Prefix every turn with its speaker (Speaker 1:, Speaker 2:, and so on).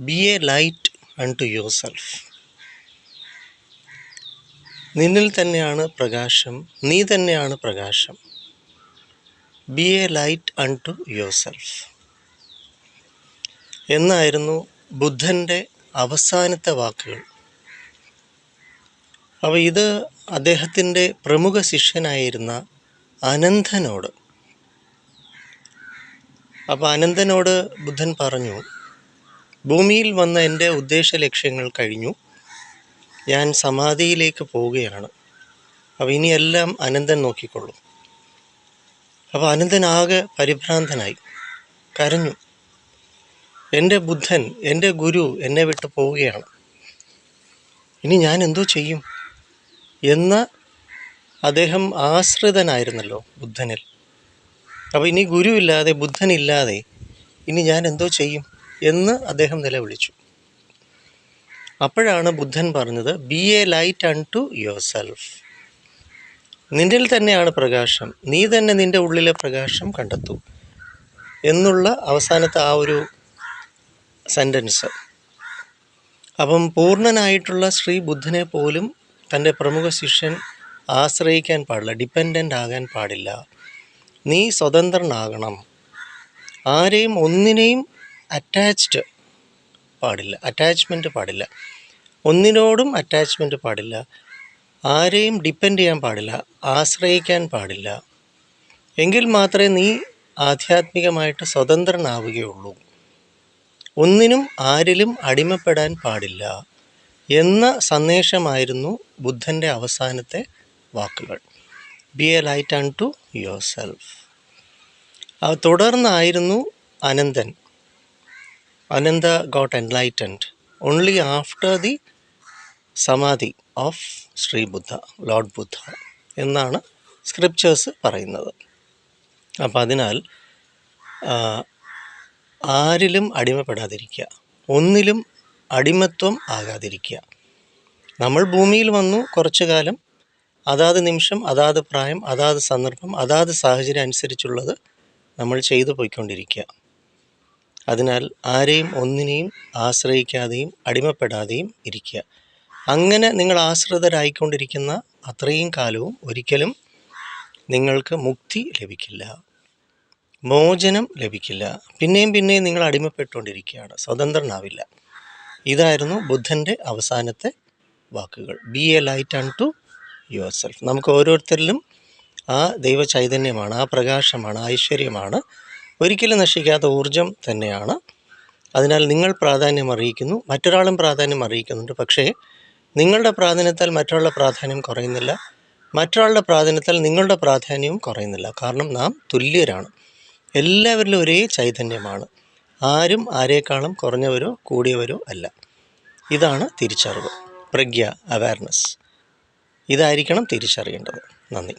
Speaker 1: Be a light and to yourself നിന്നിൽ തന്നെയാണ് പ്രകാശം നീ തന്നെയാണ് പ്രകാശം. Be a light and to yourself എന്നായിരുന്നു ബുദ്ധന്റെ അവസാനത്തെ വാക്കുകൾ. അപ്പോൾ ഇത് അദ്ദേഹത്തിന്റെ പ്രമുഖ ശിഷ്യനായിരുന്ന അനന്തനോട്. അപ്പോൾ അനന്തനോട് ബുദ്ധൻ പറഞ്ഞു ഭൂമിയിൽ വന്ന എന്റെ ഉദ്ദേശ ലക്ഷ്യങ്ങൾ കഴിഞ്ഞു. ഞാൻ സമാധിയിലേക്ക് പോവുകയാണ്. അപ്പോൾ ഇനിയെല്ലാം അനന്തൻ നോക്കിക്കൊള്ളും. അപ്പോൾ അനന്തൻ ആകെ പരിഭ്രാന്തനായി. കരഞ്ഞു. എന്റെ ബുദ്ധൻ എന്റെ ഗുരു എന്നെ വിട്ട് പോവുകയാണ്. ഇനി ഞാൻ എന്തോ ചെയ്യും? എന്ന് അദ്ദേഹം ആശ്രിതനായിരുന്നല്ലോ ബുദ്ധനിൽ. അപ്പോൾ ഇനി ഗുരുവില്ലാതെ ബുദ്ധനില്ലാതെ ഇനി ഞാൻ എന്തോ ചെയ്യും? എന്ന് അദ്ദേഹം നിലവിളിച്ചു. അപ്പോഴാണ് ബുദ്ധൻ പറഞ്ഞത് be a light unto yourself നിന്നിൽ തന്നെയാണ് പ്രകാശം. നീ തന്നെ നിന്റെ ഉള്ളിലെ പ്രകാശം കണ്ടെത്തൂ എന്നുള്ള അവസാനത്തെ ആ ഒരു സെന്റൻസ് അപ്പം പൂർണനായിട്ടുള്ള ശ്രീ ബുദ്ധനെ പോലും തന്റെ പ്രമുഖ ശിഷ്യൻ ആശ്രയിക്കാൻ പാടില്ല ഡിപ്പെൻഡന്റ് ആകാൻ പാടില്ല. നീ സ്വതന്ത്രനാകണം. ആരെയും ഒന്നിനെയും അറ്റാച്ച്ഡ് പാടില്ല. അറ്റാച്ച്മെന്റ് പാടില്ല. ഒന്നിനോടും അറ്റാച്ച്മെന്റ് പാടില്ല. ആരെയും ഡിപ്പെൻഡ് ചെയ്യാൻ പാടില്ല. ആശ്രയിക്കാൻ പാടില്ല. എങ്കിൽ മാത്രമേ നീ ആധ്യാത്മികമായിട്ട് സ്വതന്ത്രനാവുകയുള്ളൂ. ഒന്നിനും ആരിലും അടിമപ്പെടാൻ പാടില്ല എന്ന സന്ദേശമായിരുന്നു ബുദ്ധന്റെ അവസാനത്തെ വാക്കുകൾ. Be a light unto yourself തുടർന്നായിരുന്നു Ananthan. Ananda got enlightened only after the samadhi of Shri Buddha Lord Buddha എന്നാണ് സ്ക്രിപ്റ്റേഴ്സ് പറയുന്നത്. അപ്പം അതിനാൽ ആരിലും അടിമപ്പെടാതിരിക്കുക ഒന്നിലും അടിമത്വം ആകാതിരിക്കുക. നമ്മൾ ഭൂമിയിൽ വന്നു കുറച്ചു കാലം അതാത് നിമിഷം അതാത് പ്രായം അതാത് സന്ദർഭം അതാത് സാഹചര്യം അനുസരിച്ചുള്ളത് നമ്മൾ ചെയ്തു പോയിക്കൊണ്ടിരിക്കുക. അതിനാൽ ആരെയും ഒന്നിനെയും ആശ്രയിക്കാതെയും അടിമപ്പെടാതെയും ഇരിക്കുക. അങ്ങനെ നിങ്ങൾ ആശ്രിതരായിക്കൊണ്ടിരിക്കുന്ന അത്രയും കാലവും ഒരിക്കലും നിങ്ങൾക്ക് മുക്തി ലഭിക്കില്ല. മോചനം ലഭിക്കില്ല. പിന്നെയും പിന്നെയും നിങ്ങൾ അടിമപ്പെട്ടുകൊണ്ടിരിക്കുകയാണ്. സ്വതന്ത്രനാവില്ല. ഇതായിരുന്നു ബുദ്ധന്റെ അവസാനത്തെ വാക്കുകൾ. Be a light unto yourself നമുക്ക് ഓരോരുത്തരിലും ആ ദൈവ ചൈതന്യമാണ് ആ പ്രകാശമാണ് ഐശ്വര്യമാണ് ഒരിക്കലും നശിക്കാത്ത ഊർജം തന്നെയാണ്. അതിനാൽ നിങ്ങൾ പ്രാധാന്യം അറിയിക്കുന്നു മറ്റൊരാളും പ്രാധാന്യം അറിയിക്കുന്നുണ്ട് പക്ഷേ നിങ്ങളുടെ പ്രാധാന്യത്താൽ മറ്റൊരാളുടെ പ്രാധാന്യം കുറയുന്നില്ല. മറ്റൊരാളുടെ പ്രാധാന്യത്താൽ നിങ്ങളുടെ പ്രാധാന്യവും കുറയുന്നില്ല. കാരണം നാം തുല്യരാണ്. എല്ലാവരിലും ഒരേ ചൈതന്യമാണ്. ആരും ആരേക്കാളും കുറഞ്ഞവരോ കൂടിയവരോ അല്ല. ഇതാണ് തിരിച്ചറിവ്. പ്രജ്ഞ അവയർനെസ് ഇതായിരിക്കണം തിരിച്ചറിയേണ്ടത്. നന്ദി.